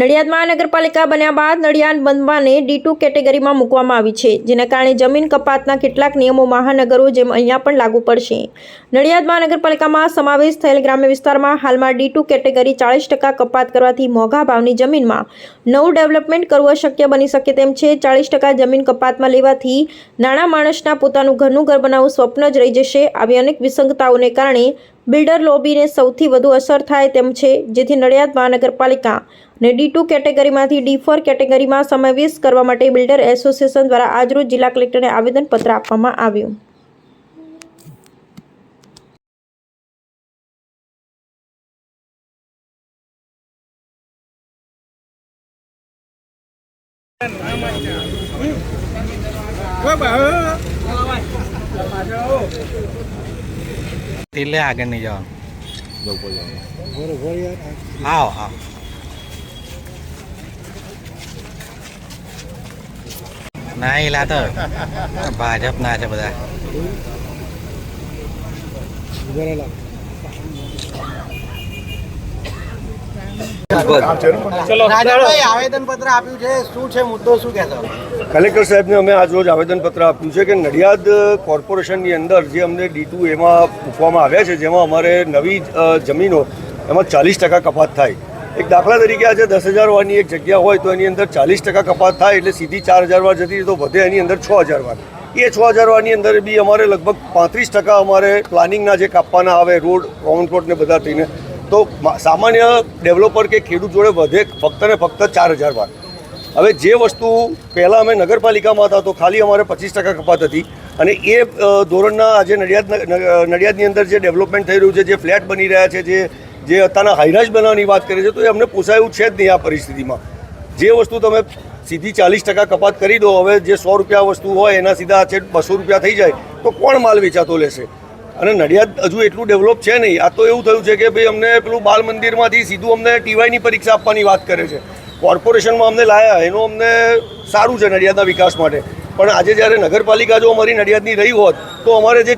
નડિયાદ મહાનગરપાલિકા બન્યા બાદ નડિયાદ બંધવાને ડી ટુ કેટેગરીમાં મૂકવામાં આવી છે, જેના કારણે જમીન કપાતના કેટલાક નિયમો મહાનગરો જેમ અહીંયા પણ લાગુ પડશે. નડિયાદ મહાનગરપાલિકામાં સમાવેશ થયેલ ગ્રામ્ય વિસ્તારમાં હાલમાં ડી ટુ કેટેગરી ચાળીસ ટકા કપાત કરવાથી મોંઘા ભાવની જમીનમાં નવું ડેવલપમેન્ટ કરવું અશક્ય બની શકે તેમ છે. ચાળીસ ટકા જમીન કપાતમાં લેવાથી નાના માણસના પોતાનું ઘરનું ઘર બનાવવું સ્વપ્ન જ રહી જશે, આવી અનેક વિસંગતાઓને કારણે બિલ્ડર લોબીને સૌથી વધુ અસર થાય તેમ છે, જેથી નડિયાદ મહાનગરપાલિકા ને ડી ટુ કેટેગરીમાંથી ડી ફોર કેટેગરીમાં સમાવેશ કરવા માટે બિલ્ડર એસોસિએશન દ્વારા આજરોજ જિલ્લા કલેક્ટરને આવેદનપત્ર આપવામાં આવ્યું. તિલે આગળ નહીં જવાનું આવો આવો ના એલા તો ભાજપના છે બધા આવેદનપત્ર આપ્યું છે. શું છે મુદ્દો શું કલેક્ટર સાહેબને અમે આજ રોજ આવેદનપત્ર આપ્યું છે કે નડિયાદ કોર્પોરેશનની અંદર જે અમને ડી ટુ એમાં મૂકવામાં આવ્યા છે જેમાં અમારે નવી જમીનો એમાં ચાલીસ ટકા કપાત થાય. એક દાખલા તરીકે આજે દસ હજાર વારની એક જગ્યા હોય તો એની અંદર ચાલીસ ટકા કપાત થાય એટલે સીધી ચાર હજાર વાર જતી તો વધે એની અંદર છ હજાર વાર. એ છ હજાર વારની અંદર બી અમારે લગભગ પાંત્રીસ ટકા અમારે પ્લાનિંગના જે કાપવાના આવે રોડ કોમન ને બધા થઈને તો સામાન્ય ડેવલપર કે ખેડૂત જોડે વધે ફક્ત ને ફક્ત ચાર હજાર વાર. હવે જે વસ્તુ પહેલાં અમે નગરપાલિકામાં હતા તો ખાલી અમારે પચીસ ટકા કપાત હતી અને એ ધોરણના આજે નડિયાદ નડિયાદની અંદર જે ડેવલપમેન્ટ થઈ રહ્યું છે, જે ફ્લેટ બની રહ્યા છે, જે જે અત્યારના હાઈરાજ બનાવવાની વાત કરે છે, તો એ અમને પોસાયું છે જ નહીં આ પરિસ્થિતિમાં. જે વસ્તુ તમે સીધી ચાલીસ ટકા કપાત કરી દો, હવે જે સો રૂપિયા વસ્તુ હોય એના સીધા છે બસો રૂપિયા થઈ જાય, તો કોણ માલ વેચાતો લેશે? અને નડિયાદ હજુ એટલું ડેવલપ છે નહીં. આ તો એવું થયું છે કે ભાઈ અમને પેલું બાલ મંદિરમાંથી સીધું અમને ટીવાયની પરીક્ષા આપવાની વાત કરે છે. કોર્પોરેશનમાં અમને લાયા એનું અમને સારું છે નડિયાદના વિકાસ માટે. પણ આજે જ્યારે નગરપાલિકા જો અમારી નડિયાદની રહી હોત તો અમારે જે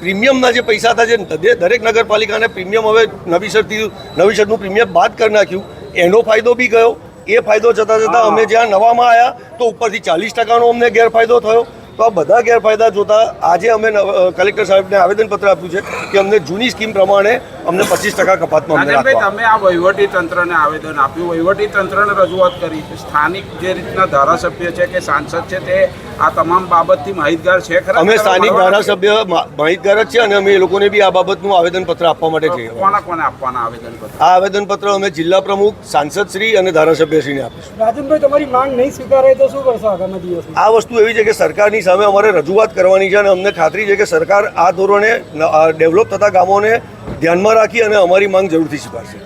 પ્રીમિયમના જે પૈસા હતા જે દરેક નગરપાલિકાને પ્રીમિયમ હવે નવીસરથી નવીસરનું પ્રીમિયમ બાદ કરી નાખ્યું. એનો ફાયદો બી ગયો. એ ફાયદો જતાં જતાં અમે જ્યાં નવામાં આવ્યા તો ઉપરથી ચાલીસ ટકાનો અમને ગેરફાયદો થયો. તો આ બધા ગેરફાયદા જોતા આજે અમે નવ- કલેક્ટર સાહેબને આવેદનપત્ર આપ્યું છે કે અમને જૂની સ્કીમ પ્રમાણે અમને પચીસ ટકા કપાતમાં તમે આ વહીવટી તંત્રને આવેદન આપ્યું. વહીવટી તંત્રને રજૂઆત કરી. સ્થાનિક જે રીતના ધારાસભ્ય છે કે સાંસદ છે તે આ તમામ બાબતથી માહિતગાર છે ખરા? અમે સ્થાનિક ધારાસભ્ય માહિતગાર જ છે અને અમે એ લોકોને બી આ બાબતનું આવેદનપત્ર આપવા માટે? જઈએ કોના કોને આપવાના આવેદનપત્ર? આ આવેદનપત્ર અમે જિલ્લા પ્રમુખ સાંસદ શ્રી અને ધારાસભ્યશ્રીને આપીશું. રાજનભાઈ તમારી માંગ નહીં સ્વીકારાય તો શું કરશો આગામી દિવસ આ વસ્તુ એવી છે કે સરકારની સામે અમારે રજૂઆત કરવાની છે અને અમને ખાતરી છે કે સરકાર આ ધોરણે ડેવલપ થતા ગામોને ધ્યાનમાં રાખી અને અમારી માંગ જરૂરથી સ્વીકારશે.